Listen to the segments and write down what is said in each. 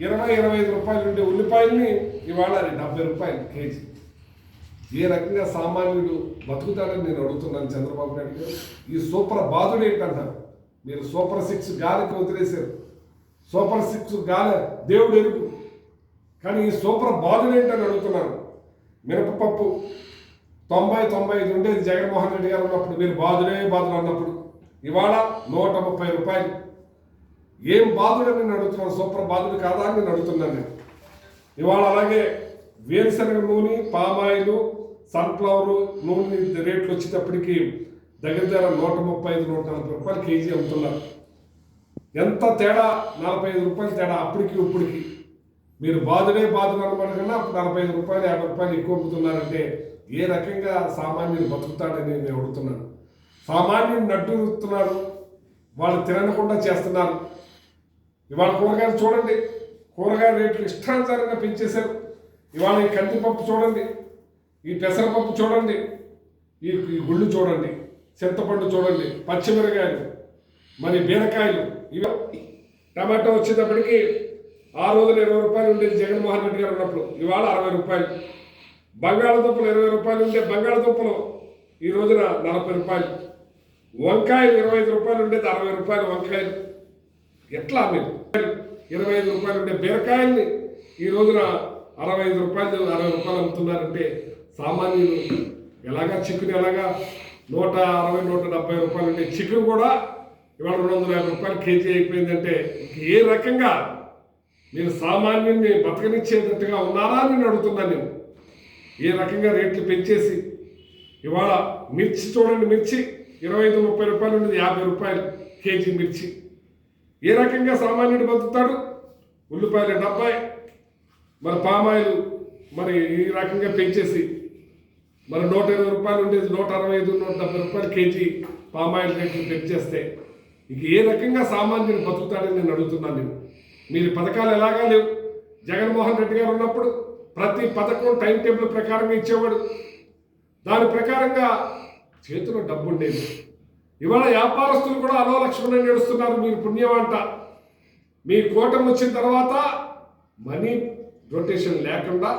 ఇరవై ఇరవై ఐదు రూపాయలు ఉండే ఉల్లిపాయల్ని ఇవాళ డెబ్బై రూపాయలు కేజీ. ఏ రకంగా సామాన్యుడు బతుకుతాడని నేను అడుగుతున్నాను చంద్రబాబు నాయుడు గారు. ఈ సూపర్ బాధుడు ఏంటంటారు? మీరు సూపర్ సిక్స్ గాలికి వదిలేశారు. సూపర్ సిక్స్ గాలి దేవుడు ఎరుగు. కానీ ఈ సూపర్ బాధుడు ఏంటని అడుగుతున్నాను మినపప్పు తొంభై తొంభై ఐదు ఉండేది జగన్మోహన్ రెడ్డి గారు ఉన్నప్పుడు. మీరు బాధుడే బాధలు అన్నప్పుడు. ఇవాళ నూట ముప్పై రూపాయలు. ఏం బాధుడని నేను అడుగుతున్నాను సూపర్ బాధుడు కాదా అని నేను అడుగుతున్నాను నేను. ఇవాళ అలాగే వేరుశనగ నూనె పామాయిలు సన్ఫ్లవర్ నూనె రేట్లు వచ్చేటప్పటికి దగ్గర దగ్గర నూట ముప్పై ఐదు నూట నలభై రూపాయలు కేజీ అమ్ముతున్నారు. ఎంత తేడా? నలభై ఐదు రూపాయలు తేడా అప్పటికి ఇప్పటికి. మీరు బాధుడే బాధలు అనమాట కన్నా అప్పుడు నలభై ఐదు రూపాయలు యాభై రూపాయలు ఎక్కువ అమ్ముతున్నారంటే ఏ రకంగా సామాన్యుడు బతుకుతాడని నేను అడుగుతున్నాను. సామాన్యుడు నడ్డు వాళ్ళు తినకుండా చేస్తున్నారు. ఇవాళ కూరగాయలు చూడండి. కూరగాయ రేట్లు ఇష్టానుసారంగా పెంచేశారు. ఇవాళ ఈ కందిపప్పు చూడండి. ఈ పెసరపప్పు చూడండి. ఈ ఈ గుళ్ళు చూడండి. చింతపండు చూడండి. పచ్చిమిరకాయలు మరి బీరకాయలు ఇవి టమాటో వచ్చేటప్పటికి ఆ రోజున ఇరవై రూపాయలు ఉండేది జగన్మోహన్ రెడ్డి గారు ఉన్నప్పుడు. ఇవాళ అరవై రూపాయలు. బంగాళదుంపలు ఇరవై రూపాయలు ఉండే బంగాళదుంపలు ఈ రోజున నలభై రూపాయలు. వంకాయలు ఇరవై ఐదు రూపాయలు ఉండేది అరవై రూపాయలు వంకాయలు. ఎట్లా మీరు? ఇరవై ఐదు రూపాయలు ఉండే బీరకాయల్ని ఈ రోజున అరవై ఐదు రూపాయలు అరవై రూపాయలు అమ్ముతున్నారంటే సామాన్యులు ఎలాగా చికెన్ ఎలాగా నూట అరవై నూట డెబ్బై రూపాయలు ఉండే చికెన్ కూడా ఇవాళ రెండు వందల యాభై రూపాయలు కేజీ అయిపోయిందంటే ఏ రకంగా మీరు సామాన్యుని బతకనిచ్చేటట్టుగా ఉన్నారా అని నేను అడుగుతున్నాను నేను. ఏ రకంగా రేట్లు పెంచేసి ఇవాళ మిర్చి చూడండి మిర్చి ఇరవై ఐదు ముప్పై రూపాయలు ఉండేది యాభై రూపాయలు కేజీ మిర్చి. ఏ రకంగా సామాన్యుడు బతుకుతాడు? ఉల్లిపాయలు డెబ్బై మరి పామాయిల్ మరి ఈ రకంగా పెంచేసి మరి నూట ఇరవై రూపాయలు ఉండేది నూట అరవై ఐదు నూట డెబ్బై రూపాయలు కేజీ పామాయిల్ రేట్లు పెంచేస్తే ఇక ఏ రకంగా సామాన్యుడు బతుకుతాడని నేను అడుగుతున్నాను నేను. మీరు పథకాలు ఎలాగా లేవు? జగన్మోహన్ రెడ్డి గారు ఉన్నప్పుడు ప్రతి పథకం టైం టేబుల్ ప్రకారంగా ఇచ్చేవాడు. దాని ప్రకారంగా చేతిలో డబ్బు ఉండేది ఇవాళ వ్యాపారస్తులు కూడా అలో లక్ష్మణ నడుస్తున్నారు మీరు పుణ్యమంట మీ కూటమి వచ్చిన తర్వాత మనీ రొటేషన్ లేకుండా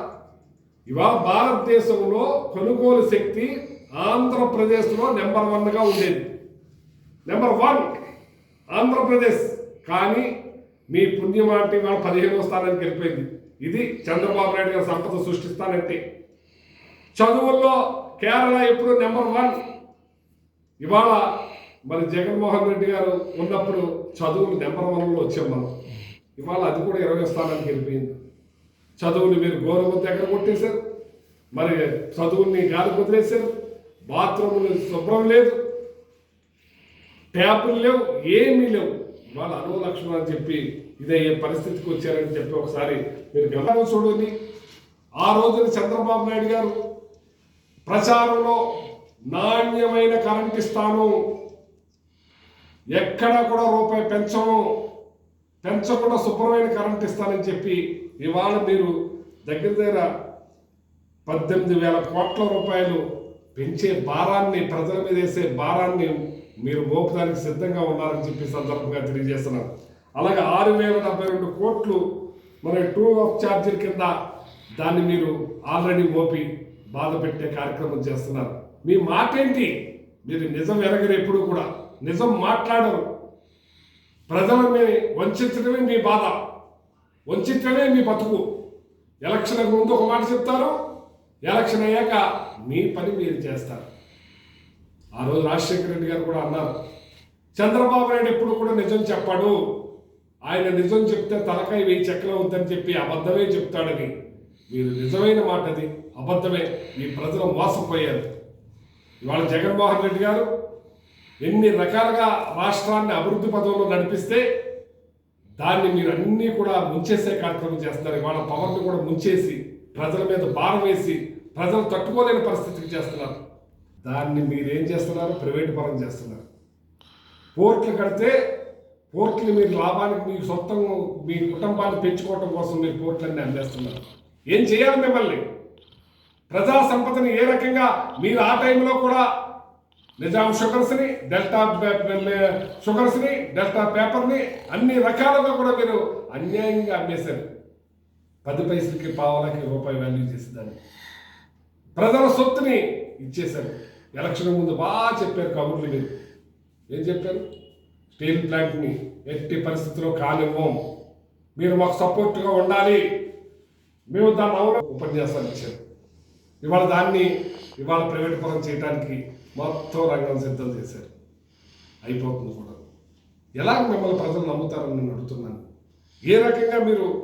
ఇవాళ భారతదేశంలో కొనుగోలు శక్తి ఆంధ్రప్రదేశ్లో నెంబర్ వన్గా ఉండేది. Number one Andhra Pradesh. కానీ మీ పుణ్యమాట ఇవాళ పదిహేనవ స్థానానికి వెళ్ళిపోయింది. ఇది చంద్రబాబు నాయుడు గారు సంపద సృష్టిస్తానంటే. చదువుల్లో కేరళ ఎప్పుడు నెంబర్ వన్. ఇవాళ మరి జగన్మోహన్ రెడ్డి గారు ఉన్నప్పుడు చదువులు నెంబర్ వన్లో వచ్చాం మనం. ఇవాళ అది కూడా ఇరవై స్థానానికి వెళ్ళిపోయింది. చదువుని మీరు గౌరవం దగ్గర కొట్టేశారు. మరి చదువుని గాలి వదిలేశారు. బాత్రూములు శుభ్రం లేదు. ట్యాపులు లేవు. ఏమీ లేవు. వాళ్ళ అనువ లక్షణం అని చెప్పి ఇదే ఏ పరిస్థితికి వచ్చారని చెప్పి ఒకసారి మీరు గమనం చూడండి. ఆ రోజున చంద్రబాబు నాయుడు గారు ప్రచారంలో నాణ్యమైన కరెంట్ ఇస్తాను ఎక్కడా కూడా రూపాయి పెంచము పెంచకుండా శుభ్రమైన కరెంట్ ఇస్తానని చెప్పి ఇవాళ మీరు దగ్గర దగ్గర పద్దెనిమిది వేల కోట్ల రూపాయలు పెంచే భారాన్ని ప్రజల మీద వేసే భారాన్ని మీరు మోపడానికి సిద్ధంగా ఉన్నారని చెప్పి సందర్భంగా తెలియజేస్తున్నారు అలాగే ఆరు వేల డెబ్బై రెండు కోట్లు మన టూ ఆఫ్ ఛార్జీల కింద దాన్ని మీరు ఆల్రెడీ మోపి బాధ పెట్టే కార్యక్రమం చేస్తున్నారు. మీ మాట ఏంటి మీరు నిజం ఎరగరు ఎప్పుడు కూడా నిజం మాట్లాడరు. ప్రజలని వంచడమే మీ బాధ. వంచడమే మీ బతుకు. ఎలక్షన్ ముందు ఒక మాట చెప్తారు. ఎలక్షన్ అయ్యాక మీ పని మీరు చేస్తారు. ఆ రోజు రాజశేఖర రెడ్డి గారు కూడా అన్నారు చంద్రబాబు నాయుడు ఎప్పుడు కూడా నిజం చెప్పాడు. ఆయన నిజం చెప్తే తలకాయ వెయ్యి చెక్కలు ఉందని చెప్పి అబద్ధమే చెప్తాడని. మీరు నిజమైన మాట అది. అబద్ధమే. మీ ప్రజలు మోసపోయారు. ఇవాళ జగన్మోహన్ రెడ్డి గారు ఎన్ని రకాలుగా రాష్ట్రాన్ని అభివృద్ధి పదంలో నడిపిస్తే దాన్ని మీరు అన్నీ కూడా ముంచేసే కార్యక్రమం చేస్తున్నారు. ఇవాళ పవర్ని కూడా ముంచేసి ప్రజల మీద భారం వేసి ప్రజలు తట్టుకోలేని పరిస్థితికి చేస్తున్నారు. దాన్ని మీరేం చేస్తున్నారు? ప్రైవేట్ పరం చేస్తున్నారు. పోర్ట్లు కడితే పోర్ట్లు మీరు లాభానికి మీ సొంతం మీ కుటుంబాన్ని పెంచుకోవటం కోసం మీరు పోర్ట్లన్నీ అందేస్తున్నారు ఏం చేయాలి మిమ్మల్ని? ప్రజా సంపదని ఏ రకంగా మీరు ఆ టైంలో కూడా నిజాం షుగర్స్ని డెల్టా షుగర్స్ని డెల్టా పేపర్ని అన్ని రకాలుగా కూడా మీరు అన్యాయంగా అమ్మేశారు. పది పైసలకి పావలకి రూపాయి వాల్యూ చేసేదాన్ని. ప్రజల సొత్తుని ఇచ్చేశారు. ఎలక్షన్ ముందు బాగా చెప్పారు కబుర్లు మీరు. ఏం చెప్పారు? స్టీల్ ప్లాంట్ని ఎట్టి పరిస్థితుల్లో కానివ్వం. మీరు మాకు సపోర్ట్గా ఉండాలి. మేము దాన్ని అవును ఉపన్యాసాలు ఇచ్చారు. ఇవాళ దాన్ని ఇవాళ ప్రైవేట్ పరం చేయడానికి మొత్తం రంగం సిద్ధం చేశారు. అయిపోతుంది కూడా. ఎలా మిమ్మల్ని ప్రజలు నమ్ముతారని నేను అడుగుతున్నాను. ఏ రకంగా మీరు